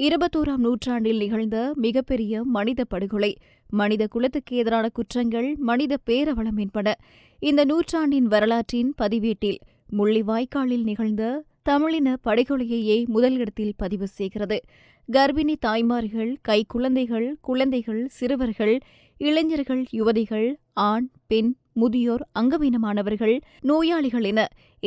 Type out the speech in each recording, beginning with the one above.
இருபத்தோராம் நூற்றாண்டில் நிகழ்ந்த மிகப்பெரிய மனித படுகொலை. மனித குலத்துக்கு எதிரான குற்றங்கள் மனித பேரவளம் என்பன. இந்த நூற்றாண்டின் வரலாற்றின் பதிவேட்டில் முள்ளிவாய்க்காலில் நிகழ்ந்த தமிழின படுகொலையையே முதலிடத்தில் பதிவு செய்கிறது. கர்ப்பிணி தாய்மார்கள் கைக்குழந்தைகள் குழந்தைகள் சிறுவர்கள் இளைஞர்கள் யுவதிகள் ஆண் பெண் முதியோர் அங்கவீனமானவர்கள் நோயாளிகள் என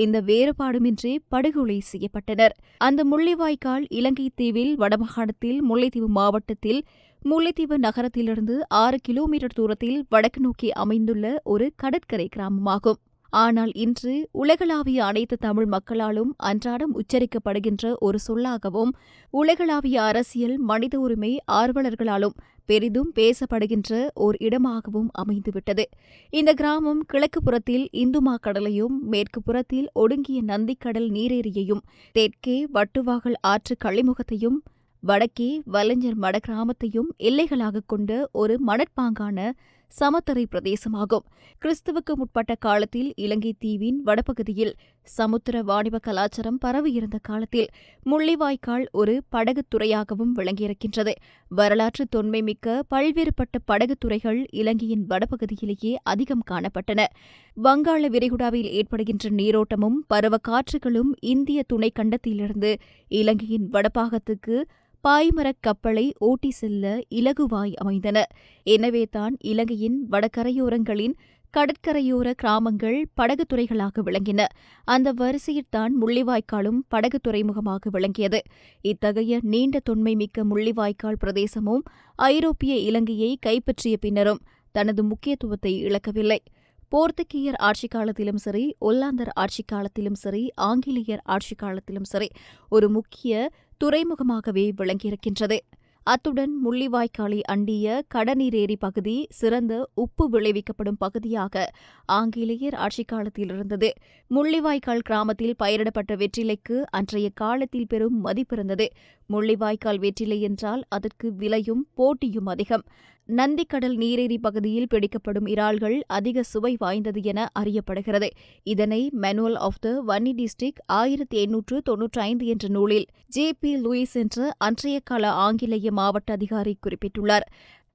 எந்த வேறுபாடுமின்றி படுகொலை செய்யப்பட்டனர். அந்த முள்ளிவாய்க்கால் இலங்கை தீவில் வடமாகாணத்தில் முல்லைத்தீவு மாவட்டத்தில் முல்லைத்தீவு நகரத்திலிருந்து ஆறு கிலோமீட்டர் தூரத்தில் வடக்கு நோக்கி அமைந்துள்ள ஒரு கடற்கரை கிராமமாகும். ஆனால் இன்று உலகளாவிய அனைத்து தமிழ் மக்களாலும் அன்றாடம் உச்சரிக்கப்படுகின்ற ஒரு சொல்லாகவும் உலகளாவிய அரசியல் மனித உரிமை ஆர்வலர்களாலும் பெரிதும் பேசப்படுகின்ற ஓர் இடமாகவும் அமைந்துவிட்டது. இந்த கிராமம் கிழக்கு புறத்தில் இந்துமா கடலையும் மேற்கு புறத்தில் ஒடுங்கிய நந்திக்கடல் நீரேரியையும் தெற்கே வட்டுவாகல் ஆற்று களிமுகத்தையும் வடக்கே வலைஞர் மட கிராமத்தையும் எல்லைகளாக கொண்ட ஒரு மணற்பாங்கான சமத்தரை பிரதேசமாகும். கிறிஸ்துவுக்கு முற்பட்ட காலத்தில் இலங்கை தீவின் வடபகுதியில் சமுத்திர வாணிப கலாச்சாரம் பரவியிருந்த காலத்தில் முள்ளிவாய்க்கால் ஒரு படகுத் துறையாகவும் விளங்கியிருக்கின்றது. வரலாற்று தொன்மை மிக்க பல்வேறுபட்ட படகுத் துறைகள் இலங்கையின் வடபகுதியிலேயே அதிகம் காணப்பட்டன. வங்காள விரிகுடாவில் ஏற்படுகின்ற நீரோட்டமும் பருவ காற்றுகளும் இந்திய துணைக்கண்டத்திலிருந்து இலங்கையின் வடபாகத்துக்கு பாய்மரக் கப்பலை ஓட்டி செல்ல இலகுவாய் அமைந்தன. எனவேதான் இலங்கையின் வடகரையோரங்களின் கடற்கரையோர கிராமங்கள் படகு துறைகளாக விளங்கின. அந்த வரிசையில்தான் முள்ளிவாய்க்காலும் படகு துறைமுகமாக விளங்கியது. இத்தகைய நீண்ட தொன்மை மிக்க முள்ளிவாய்க்கால் பிரதேசமும் ஐரோப்பிய இலங்கையை கைப்பற்றிய பின்னரும் தனது முக்கியத்துவத்தை இழக்கவில்லை. போர்த்துகீயர் ஆட்சி காலத்திலும் சரி ஒல்லாந்தர் ஆட்சி காலத்திலும் சரி ஆங்கிலேயர் ஆட்சி காலத்திலும் சரி ஒரு முக்கிய துறைமுகமாகவே விளங்கியிருக்கின்றது. அத்துடன் முள்ளிவாய்க்காலை அண்டிய கடநீரேரி பகுதி சிறந்த உப்பு விளைவிக்கப்படும் பகுதியாக ஆங்கிலேயர் ஆட்சிக் காலத்தில் இருந்தது. முள்ளிவாய்க்கால் கிராமத்தில் பயிரிடப்பட்ட வெற்றிலைக்கு அன்றைய காலத்தில் பெரும் மதிப்பிருந்தது முள்ளிவாய்க்கால் வெற்றிலை என்றால் அதற்கு விலையும் போட்டியும் அதிகம். நந்திக்கடல் நீரேரி பகுதியில் பிடிக்கப்படும் இறால்கள் அதிக சுவை வாய்ந்தது என அறியப்படுகிறது. இதனை manual of the Vanni district ஆயிரத்தி எண்ணூற்று தொன்னூற்றி ஐந்து என்ற நூலில் ஜே பி லூயிஸ் என்ற அன்றைய கால ஆங்கிலேய மாவட்ட அதிகாரி குறிப்பிட்டுள்ளார்.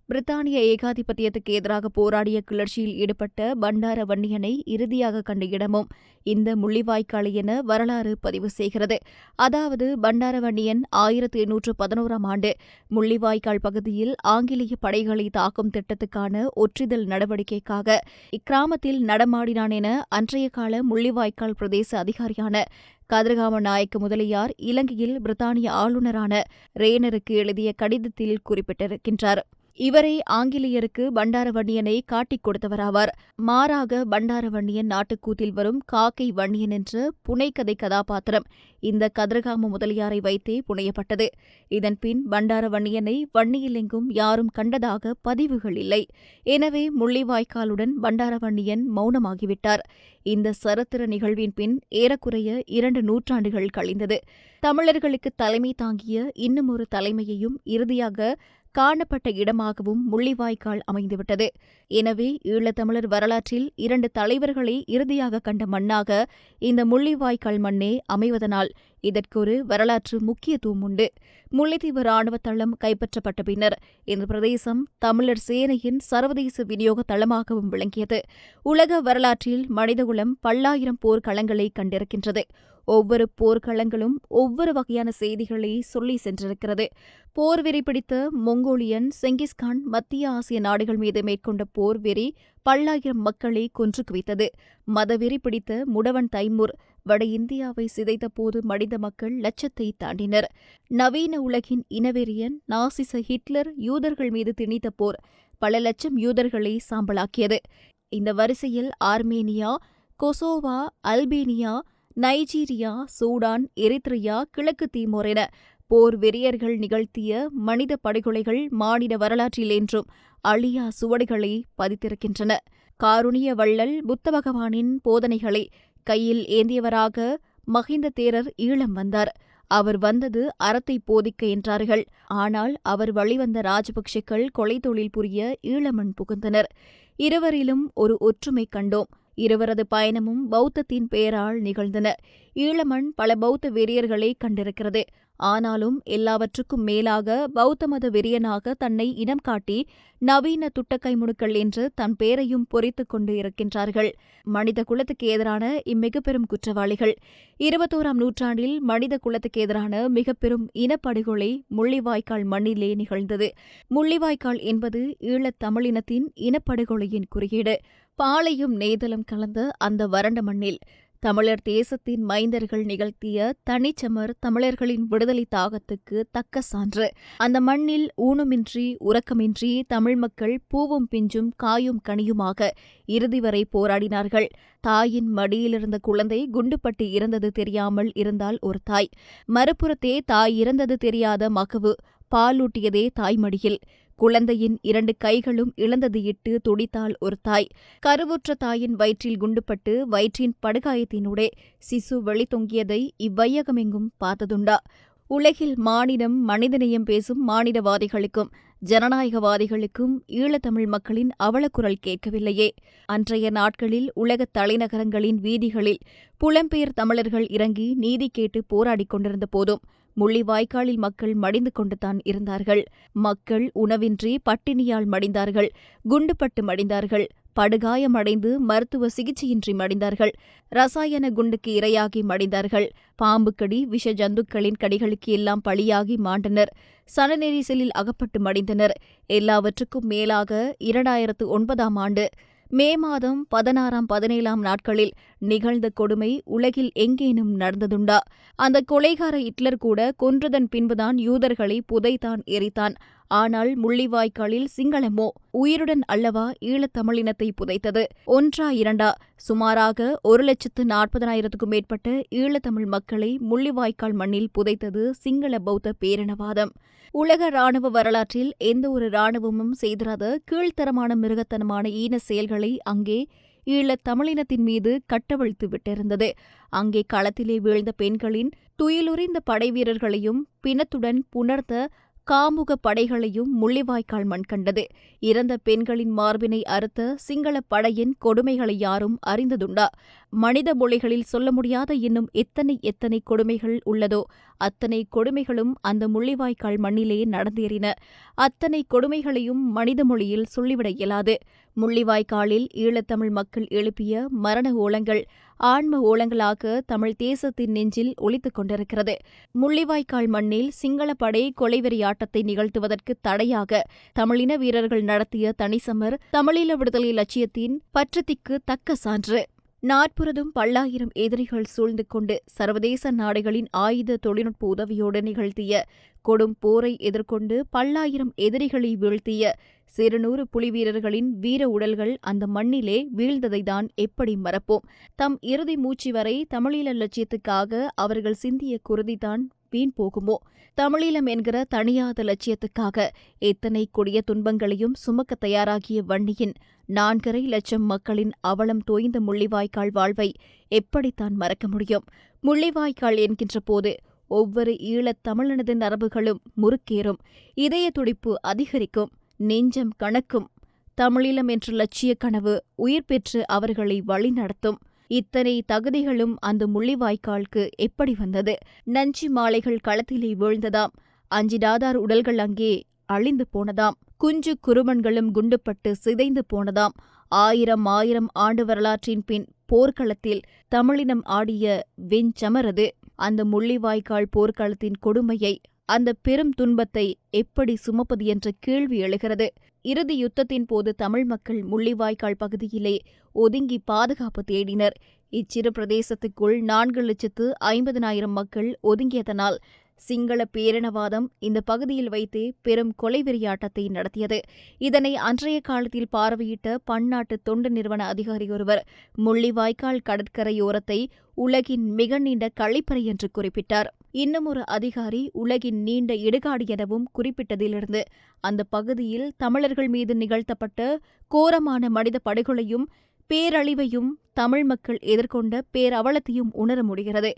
பிரித்தானிய ஏகாதிபத்தியத்துக்கு எதிராக போராடிய கிளர்ச்சியில் ஈடுபட்ட பண்டார வன்னியனை இறுதியாக கண்ட இடமும் இந்த முள்ளிவாய்க்காலை என வரலாறு பதிவு செய்கிறது. அதாவது பண்டார வன்னியன் ஆயிரத்தி எண்ணூற்று பதினோராம் ஆண்டு முள்ளிவாய்க்கால் பகுதியில் ஆங்கிலேய படைகளை தாக்கும் திட்டத்துக்கான ஒற்றிதல் நடவடிக்கைக்காக இக்கிராமத்தில் நடமாடினான் என அன்றைய கால முள்ளிவாய்க்கால் பிரதேச அதிகாரியான கதிரகாம நாயக்க முதலியார் இலங்கையில் பிரித்தானிய ஆளுநரான ரேனருக்கு எழுதிய கடிதத்தில் குறிப்பிட்டிருக்கின்றார். இவரே ஆங்கிலேயருக்கு பண்டாரவண்ணியனை காட்டிக் கொடுத்தவராவார். மாறாக பண்டாரவண்ணியன் நாட்டுக்கூத்தில் வரும் காக்கை வண்ணியன் என்ற புனைக்கதை கதாபாத்திரம் இந்த கதிரகாம முதலியாரை வைத்தே புனையப்பட்டது. இதன்பின் பண்டாரவண்ணியனை வன்னியிலெங்கும் யாரும் கண்டதாக பதிவுகள் இல்லை. எனவே முள்ளிவாய்க்காலுடன் பண்டாரவண்ணியன் மௌனமாகிவிட்டார். இந்த சரித்திர நிகழ்வின் பின் ஏறக்குறைய இரண்டு நூற்றாண்டுகள் கழிந்தது. தமிழர்களுக்கு தலைமை தாங்கிய இன்னுமொரு தலைமையையும் இறுதியாக காணப்பட்ட இடமாகவும் முள்ளிவாய்க்கால் அமைந்துவிட்டது. எனவே ஈழத்தமிழர் வரலாற்றில் இரண்டு தலைவர்களை இறுதியாக கண்ட மண்ணாக இந்த முள்ளிவாய்க்கால் மண்ணே அமைவதனால் இதற்கொரு வரலாற்று முக்கியத்துவம் உண்டு. முல்லைத்தீவு ராணுவ தளம் கைப்பற்றப்பட்ட பின்னர் இந்த பிரதேசம் தமிழர் சேனையின் சர்வதேச விநியோக தளமாகவும் விளங்கியது. உலக வரலாற்றில் மனிதகுலம் பல்லாயிரம் போர்க்களங்களை கண்டிருக்கின்றது. ஒவ்வொரு போர்க்களங்களும் ஒவ்வொரு வகையான செய்திகளை சொல்லி சென்றிருக்கிறது. போர் வெறி பிடித்த மொங்கோலியன் செங்கிஸ்கான் மத்திய ஆசிய நாடுகள் மீது மேற்கொண்ட போர் வெறி பல்லாயிரம் மக்களை கொன்று குவித்தது. மதவெறி பிடித்த முடவன் தைமூர் வட இந்தியாவை சிதைத்த போது மடிந்த மக்கள் லட்சத்தை தாண்டினர். நவீன உலகின் இனவெறியன் நாசிச ஹிட்லர் யூதர்கள் மீது திணித்த போர் பல லட்சம் யூதர்களை சாம்பலாக்கியது. இந்த வரிசையில் Armenia Kosovo Albania Nigeria Sudan Eritrea கிழக்கு தீமோர் என போர் வெறியர்கள் நிகழ்த்திய மனித படுகொலைகள் மாநில வரலாற்றில் என்றும் அழியா சுவடுகளை பதித்திருக்கின்றன. காருணிய வள்ளல் புத்த பகவானின் போதனைகளை கையில் ஏந்தியவராக மகிந்த தேரர் ஈழம் வந்தார். அவர் வந்தது அறத்தை போதிக்க என்றார்கள். ஆனால் அவர் வழிவந்த ராஜபக்ஷக்கள் கொலை தொழில் புரிய ஈழமண் புகுந்தனர். இருவரிலும் ஒரு ஒற்றுமை கண்டோம். இருவரது பயணமும் பௌத்தத்தின் பெயரால் நிகழ்ந்தன. ஈழமண் பல பௌத்த வெறியர்களை கண்டிருக்கிறது. ஆனாலும் எல்லாவற்றுக்கும் மேலாக பௌத்த மத வெறியனாக தன்னை இனம் காட்டி நவீன துட்டக்கைமுடுக்கள் என்று தன் பேரையும் பொறித்துக் கொண்டு இருக்கின்றார்கள். மனித குலத்துக்கு எதிரான இம்மிகப்பெரும் குற்றவாளிகள். இருபத்தோராம் நூற்றாண்டில் மனித குலத்துக்கு எதிரான மிகப்பெரும் இனப்படுகொலை முள்ளிவாய்க்கால் மண்ணிலே நிகழ்ந்தது. முள்ளிவாய்க்கால் என்பது ஈழத் தமிழினத்தின் இனப்படுகொலையின் குறியீடு. பாலையும் நேதலும் கலந்த அந்த வறண்ட மண்ணில் தமிழர் தேசத்தின் மைந்தர்கள் நிகழ்த்திய தனிச்சமர் தமிழர்களின் விடுதலை தாகத்துக்கு தக்க சான்று. அந்த மண்ணில் ஊனுமின்றி உறக்கமின்றி தமிழ் மக்கள் பூவும் பிஞ்சும் காயும் கனியுமாக இறுதி வரை போராடினார்கள். தாயின் மடியிலிருந்த குழந்தை குண்டுபட்டு இறந்தது தெரியாமல் இருந்தால் ஒரு தாய். மறுபுறத்தே தாய் இறந்தது தெரியாத மகவு பாலூட்டியதே தாய்மடியில். குழந்தையின் இரண்டு கைகளும் இழந்தது இட்டு துடித்தாள் ஒரு தாய். கருவுற்ற தாயின் வயிற்றில் குண்டுபட்டு வயிற்றின் படுகாயத்தினூடே சிசு வெளித்தொங்கியதை இவ்வையகமெங்கும் பார்த்ததுண்டா. உலகில் மானிடம் மனிதநேயம் பேசும் மானிடவாதிகளுக்கும் ஜனநாயகவாதிகளுக்கும் ஈழத்தமிழ் மக்களின் அவலக்குரல் கேட்கவில்லையே. அன்றைய நாட்களில் உலகத் தலைநகரங்களின் வீதிகளில் புலம்பெயர் தமிழர்கள் இறங்கி நீதி கேட்டு போராடிக் கொண்டிருந்த போதும் முள்ளிவாய்க்காலில் மக்கள் மடிந்து கொண்டுதான் இருந்தார்கள். மக்கள் உணவின்றி பட்டினியால் மடிந்தார்கள். குண்டுபட்டு மடிந்தார்கள். படுகாயமடைந்து மருத்துவ சிகிச்சையின்றி மடிந்தார்கள். ரசாயன குண்டுக்கு இரையாகி மடிந்தார்கள். பாம்புக்கடி விஷ ஜந்துக்களின் கடிகளுக்கு எல்லாம் பழியாகி மாண்டனர். சனநெரிசலில் அகப்பட்டு மடிந்தனர். எல்லாவற்றுக்கும் மேலாக இரண்டாயிரத்து ஒன்பதாம் ஆண்டு மே மாதம் பதினாறாம் பதினேழாம் நாட்களில் நிகழ்ந்த கொடுமை உலகில் எங்கேனும் நடந்ததுண்டா? அந்த கொலைகார ஹிட்லர் கூட கொன்றதன் பின்புதான் யூதர்களை புதைத்தான் எரித்தான். ஆனால் முள்ளிவாய்க்காலில் சிங்களமோ? உயிருடன் அல்லவா ஈழத்தமிழினத்தை புதைத்தது? ஒன்றா இரண்டா? சுமாராக ஒரு லட்சத்து நாற்பதனாயிரத்துக்கும் மேற்பட்ட ஈழத்தமிழ் மக்களை முள்ளிவாய்க்கால் மண்ணில் புதைத்தது சிங்கள பௌத்த பேரினவாதம். உலக ராணுவ வரலாற்றில் எந்த ஒரு ராணுவமும் செய்திராத கீழ்த்தரமான மிருகத்தனமான ஈன செயல்களை அங்கே ஈழத் தமிழினத்தின் மீது கட்டவிழ்த்து விட்டிருந்தது. அங்கே களத்திலே வீழ்ந்த பெண்களின் துயிலுறிந்த படைவீரர்களையும் பிணத்துடன் புணர்த்த காமுக படைகளையும் முள்ளிவாய்க்கால் மண் கண்டது. இறந்த பெண்களின் மார்பினை அறுத்த சிங்கள படையின் கொடுமைகளை யாரும் அறிந்ததுண்டா? மனித மொழிகளில் சொல்ல முடியாத இன்னும் எத்தனை எத்தனை கொடுமைகள் உள்ளதோ அத்தனை கொடுமைகளும் அந்த முள்ளிவாய்க்கால் மண்ணிலே நடந்தேறின. அத்தனை கொடுமைகளையும் மனித மொழியில் சொல்லிவிட இயலாது. முள்ளிவாய்க்காலில் ஈழத்தமிழ் மக்கள் எழுப்பிய மரண ஓலங்கள் ஆன்ம ஓலங்களாக தமிழ் தேசத்தின் நெஞ்சில் ஒலித்துக் கொண்டிருக்கிறது. முள்ளிவாய்க்கால் மண்ணில் சிங்கள படை கொலைவெறி கொலைவெறியாட்டத்தை நிகழ்த்துவதற்கு தடையாக தமிழின வீரர்கள் நடத்திய தனிசமர் தமிழீழ விடுதலை லட்சியத்தின் பற்றத்திற்கு தக்க சான்று. நாற்புறதும் பல்லாயிரம் எதிரிகள் சூழ்ந்து கொண்டு சர்வதேச நாடுகளின் ஆயுத தொழில்நுட்ப உதவியோடு நிகழ்த்திய கொடும் போரை எதிர்கொண்டு பல்லாயிரம் எதிரிகளை வீழ்த்திய சிறுநூறு புலி வீரர்களின் வீர உடல்கள் அந்த மண்ணிலே வீழ்ந்ததைதான் எப்படி மறப்போம்? தம் இறுதி மூச்சு வரை தமிழீழ லட்சியத்துக்காக அவர்கள் சிந்திய குருதிதான் வீண் போகுமோ? தமிழீழம் என்கிற தனியாத லட்சியத்துக்காக எத்தனை கொடிய துன்பங்களையும் சுமக்க தயாராகிய வன்னியின் நான்கரை லட்சம் மக்களின் அவலம் தோய்ந்த முள்ளிவாய்க்கால் வாழ்வை எப்படித்தான் மறக்க முடியும்? முள்ளிவாய்க்கால் என்கின்ற போது ஒவ்வொரு ஈழத் தமிழனது நரம்புகளும் முறுக்கேறும். இதய துடிப்பு அதிகரிக்கும் நெஞ்சம் கணக்கும் தமிழீழம் என்ற லட்சிய கனவு உயிர் பெற்று அவர்களை வழிநடத்தும். இத்தனை தகுதிகளும் அந்த முள்ளிவாய்க்காலுக்கு எப்படி வந்தது? நஞ்சி மாலைகள் களத்திலே வீழ்ந்ததாம். அஞ்சிடாதார் உடல்கள் அங்கே அழிந்து போனதாம். குஞ்சு குருமன்களும் குண்டுப்பட்டு சிதைந்து போனதாம். ஆயிரம் ஆயிரம் ஆண்டு வரலாற்றின் பின் போர்க்களத்தில் தமிழினம் ஆடிய வெஞ்சமரது அந்த முள்ளிவாய்க்கால் போர்க்களத்தின் கொடுமையை அந்த பெரும் துன்பத்தை எப்படி சுமப்பது என்ற கேள்வி எழுகிறது. இறுதி யுத்தத்தின் போது தமிழ் மக்கள் முள்ளிவாய்க்கால் பகுதியிலே ஒதுங்கி பாதுகாப்பு தேடினர். இச்சிறு பிரதேசத்துக்குள் நான்கு லட்சத்து ஐம்பதனாயிரம் மக்கள் ஒதுங்கியதனால் சிங்கள பேரினவாதம் இந்த பகுதியில் வைத்தே பெரும் கொலை வெறியாட்டத்தை நடத்தியது. இதனை அன்றைய காலத்தில் பார்வையிட்ட பன்னாட்டு தொண்டு நிறுவன அதிகாரி ஒருவர் முள்ளிவாய்க்கால் கடற்கரையோரத்தை உலகின் மிக நீண்ட கழிப்பறை என்று குறிப்பிட்டார். இன்னும் ஒரு அதிகாரி உலகின் நீண்ட இடுகாடு எனவும் குறிப்பிட்டதிலிருந்து அந்த பகுதியில் தமிழர்கள் மீது நிகழ்த்தப்பட்ட கோரமான மனித படுகொலையும் பேரழிவையும் தமிழ் மக்கள் எதிர்கொண்ட பேரவலத்தையும் உணர முடிகிறது.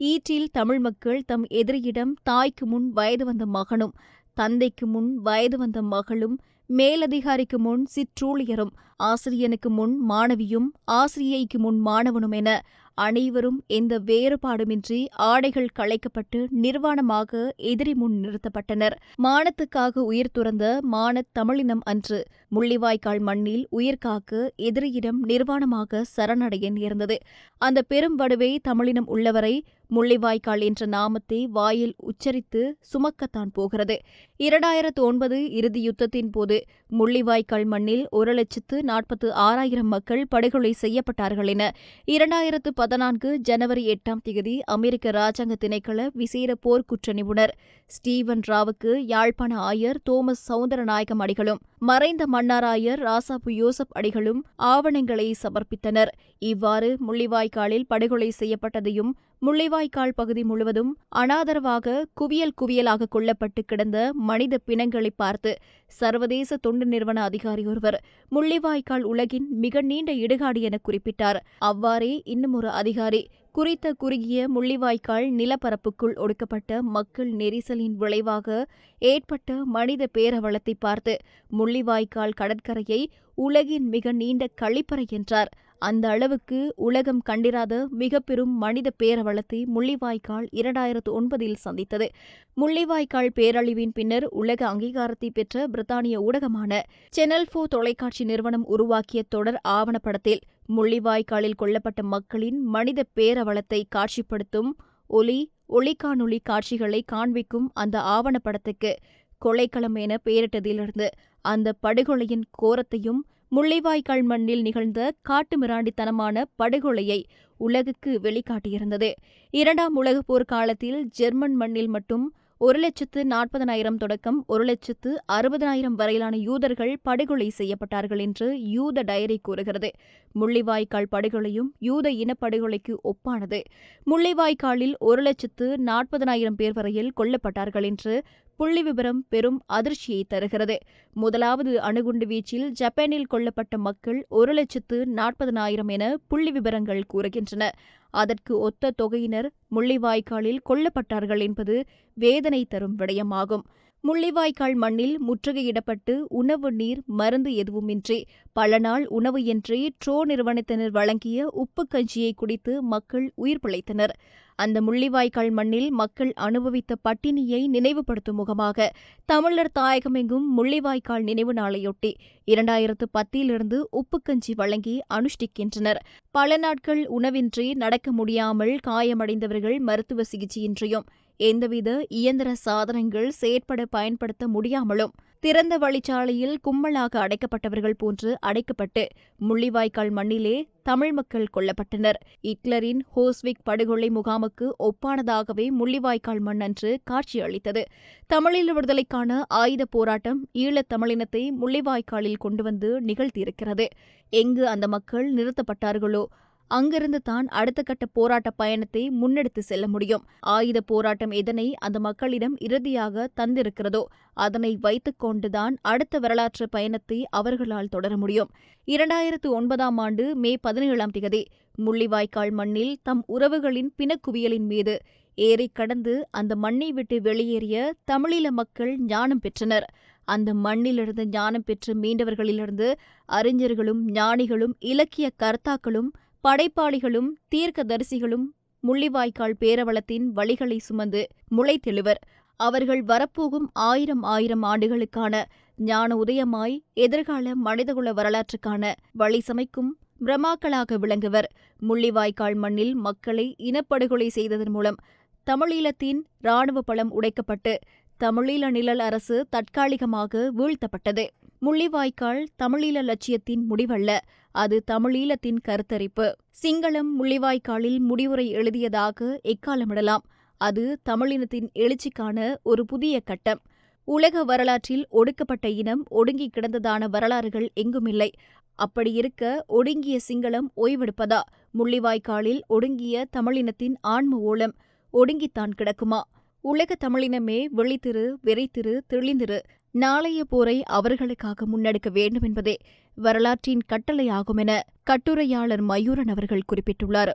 ஈற்றில் தமிழ் மக்கள் தம் எதிரியிடம் தாய்க்கு முன் வயது வந்த மகனும் தந்தைக்கு முன் வயது வந்த மகளும் மேலதிகாரிக்கு முன் சிற்றூழியரும் ஆசிரியனுக்கு முன் மாணவியும் ஆசிரியைக்கு முன் மாணவனும் என அனைவரும் எந்த வேறுபாடுமின்றி ஆடைகள் களைக்கப்பட்டு நிர்வாணமாக எதிரி முன் நிறுத்தப்பட்டனர். மானத்துக்காக உயிர் துறந்த மானத் தமிழினம் அன்று முள்ளிவாய்க்கால் மண்ணில் உயிர்காக்க எதிரியிடம் நிர்வாணமாக சரணடைய நேர்ந்தது. அந்த பெரும் வடுவை தமிழினம் உள்ளவரை முள்ளிவாய்க்கால் என்ற நாமத்தை வாயில் உச்சரித்து சுமக்கத்தான் போகிறது. இரண்டாயிரத்து ஒன்பது இறுதி யுத்தத்தின் போது முள்ளிவாய்க்கால் மண்ணில் ஒரு லட்சத்து நாற்பத்து ஆறாயிரம் மக்கள் படுகொலை செய்யப்பட்டார்கள் என இரண்டாயிரத்து பதினான்கு ஜனவரி எட்டாம் தேதி அமெரிக்க ராஜாங்க திணைக்கள விசேட போர்க்குற்ற நிபுணர் ஸ்டீவன் ராவுக்கு யாழ்ப்பாண ஆயர் தோமஸ் சவுந்தரநாயகம் அடிகளும் மறைந்த மன்னாராயர் ராசாபு யோசப் அடிகளும் ஆவணங்களை சமர்ப்பித்தனர். இவ்வாறு முள்ளிவாய்க்காலில் படுகொலை செய்யப்பட்டதையும் முள்ளிவாய்க்கால் பகுதி முழுவதும் அனாதரவாக குவியல் குவியலாக கொல்லப்பட்டு கிடந்த மனித பிணங்களை பார்த்து சர்வதேச தொண்டு நிறுவன அதிகாரி ஒருவர் முள்ளிவாய்க்கால் உலகின் மிக நீண்ட இடுகாடு என குறிப்பிட்டார். அவ்வாறே இன்னுமொரு அதிகாரி குறித்த குறுகிய முள்ளிவாய்க்கால் நிலப்பரப்புக்குள் ஒடுக்கப்பட்ட மக்கள் நெரிசலின் விளைவாக ஏற்பட்ட மனித பேரவலத்தை பார்த்து முள்ளிவாய்க்கால் கடற்கரையை உலகின் மிக நீண்ட கழிப்பறை என்றார். அந்த அளவுக்கு உலகம் கண்டிராத மிக பெரும் மனித பேரவலத்தை முள்ளிவாய்க்கால் இரண்டாயிரத்து ஒன்பதில் சந்தித்தது. முள்ளிவாய்க்கால் பேரழிவின் பின்னர் உலக அங்கீகாரத்தை பெற்ற பிரித்தானிய ஊடகமான செனல் ஃபோ தொலைக்காட்சி நிறுவனம் உருவாக்கிய தொடர் ஆவணப்படத்தில் முள்ளிவாய்க்காலில் கொல்லப்பட்ட மக்களின் மனித பேரவலத்தை காட்சிப்படுத்தும் ஒலி ஒளிக்காணொளி காட்சிகளை காண்பிக்கும் அந்த ஆவணப்படத்துக்கு கொலைக்களம் என பெயரிட்டதிலிருந்து அந்த படுகொலையின் கோரத்தையும் முள்ளிவாய்க்கால் மண்ணில் நிகழ்ந்த காட்டுமிராண்டித்தனமான படுகொலையை உலகுக்கு வெளிக்காட்டியிருந்தது. இரண்டாம் உலகப் போர் காலத்தில் ஜெர்மன் மண்ணில் மட்டும் ஒரு லட்சத்து நாற்பதனாயிரம் தொடக்கம் ஒரு லட்சத்து அறுபதனாயிரம் வரையிலான யூதர்கள் படுகொலை செய்யப்பட்டார்கள் என்று யூத டயரி கூறுகிறது. முள்ளிவாய்க்கால் படுகொலையும் யூத இனப்படுகொலைக்கு ஒப்பானது. முள்ளிவாய்க்காலில் ஒரு லட்சத்து நாற்பதனாயிரம் பேர் வரையில் கொல்லப்பட்டார்கள் என்று புள்ளி விவரம் பெரும் அதிர்ச்சியை தருகிறது. முதலாவது அணுகுண்டு வீச்சில் ஜப்பானில் கொல்லப்பட்ட மக்கள் ஒரு லட்சத்து நாற்பதனாயிரம் என புள்ளி விவரங்கள் கூறுகின்றன. அதற்கு ஒத்த தொகையினர் முள்ளிவாய்க்காலில் கொல்லப்பட்டார்கள் என்பது வேதனை தரும் விடயமாகும். முள்ளிவாய்க்கால் மண்ணில் முற்றுகையிடப்பட்டு உணவு நீர் மருந்து எதுவுமின்றி பல நாள் உணவு இன்றி ட்ரோ நிறுவனத்தினர் வழங்கிய உப்பு கஞ்சியை குடித்து மக்கள் உயிர் பிழைத்தனர். அந்த முள்ளிவாய்க்கால் மண்ணில் மக்கள் அனுபவித்த பட்டினியை நினைவுபடுத்தும் முகமாக தமிழர் தாயகமெங்கும் முள்ளிவாய்க்கால் நினைவு நாளையொட்டி இரண்டாயிரத்து பத்திலிருந்து உப்புக்கஞ்சி வழங்கி அனுஷ்டிக்கின்றனர். பல நாட்கள் உணவின்றி நடக்க முடியாமல் காயமடைந்தவர்கள் மருத்துவ சிகிச்சையின்றியும் எந்தவித இயந்திர சாதனங்கள் செயற்பட பயன்படுத்த முடியாமலும் திறந்த வழிச்சாலையில் கும்மலாக அடைக்கப்பட்டவர்கள் போன்று அடைக்கப்பட்டு முள்ளிவாய்க்கால் மண்ணிலே தமிழ் மக்கள் கொல்லப்பட்டனர். இட்லரின் ஹோஸ்விக் படுகொலை முகாமுக்கு ஒப்பானதாகவே முள்ளிவாய்க்கால் மண் அன்று காட்சியளித்தது. தமிழீழ விடுதலைக்கான ஆயுத போராட்டம் ஈழத் தமிழினத்தை முள்ளிவாய்க்காலில் கொண்டு வந்து நிகழ்த்தியிருக்கிறது. எங்கு அந்த மக்கள் நிறுத்தப்பட்டார்களோ அங்கிருந்து தான் அடுத்த கட்ட போராட்ட பயணத்தை முன்னெடுத்து செல்ல முடியும். ஆயுத போராட்டம் எதனை அந்த மக்களிடம் இறுதியாக தந்திருக்கிறதோ அதனை வைத்துக் கொண்டுதான் அடுத்த வரலாற்று பயணத்தை அவர்களால் தொடர முடியும். இரண்டாயிரத்து ஒன்பதாம் ஆண்டு மே பதினேழாம் தேதி முள்ளிவாய்க்கால் மண்ணில் தம் உறவுகளின் பிணக்குவியலின் மீது ஏறி கடந்து அந்த மண்ணை விட்டு வெளியேறிய தமிழீழ மக்கள் ஞானம் பெற்றனர். அந்த மண்ணிலிருந்து ஞானம் பெற்று மீண்டவர்களிலிருந்து அறிஞர்களும் ஞானிகளும் இலக்கிய கர்த்தாக்களும் படைப்பாளிகளும் தீர்க்கதரிசிகளும் முள்ளிவாய்க்கால் பேரவளத்தின் வழிகளை சுமந்து முளைத்தெழுவர். அவர்கள் வரப்போகும் ஆயிரம் ஆயிரம் ஆண்டுகளுக்கான ஞான உதயமாய் எதிர்கால மனிதகுல வரலாற்றுக்கான வழி சமைக்கும் பிரமாக்களாக விளங்குவர். முள்ளிவாய்க்கால் மண்ணில் மக்களை இனப்படுகொலை செய்ததன் மூலம் தமிழீழத்தின் இராணுவ பலம் உடைக்கப்பட்டு தமிழீழ நிழல் அரசு தற்காலிகமாக வீழ்த்தப்பட்டது. முள்ளிவாய்க்கால் தமிழீழ லட்சியத்தின் முடிவல்ல. அது தமிழீழத்தின் கருத்தரிப்பு. சிங்களம் முள்ளிவாய்க்காலில் முடிவுரை எழுதியதாக எக்காலமிடலாம். அது தமிழினத்தின் எழுச்சிக்கான ஒரு புதிய கட்டம். உலக வரலாற்றில் ஒடுக்கப்பட்ட இனம் ஒடுங்கி கிடந்ததான வரலாறுகள் எங்குமில்லை. அப்படியிருக்க ஒடுங்கிய சிங்களம் ஓய்வெடுப்பதா? முள்ளிவாய்க்காலில் ஒடுங்கிய தமிழினத்தின் ஆன்ம ஓலம் ஒடுங்கித்தான் கிடக்குமா? உலக தமிழினமே வெளித்திரு விரைத்திரு தெளிந்திரு. நாளைய போரை அவர்களுக்காக முன்னெடுக்க வேண்டும் என்பதே வரலாற்றின் கட்டளையாகும் என கட்டுரையாளர் மயூரன் அவர்கள் குறிப்பிட்டுள்ளார்.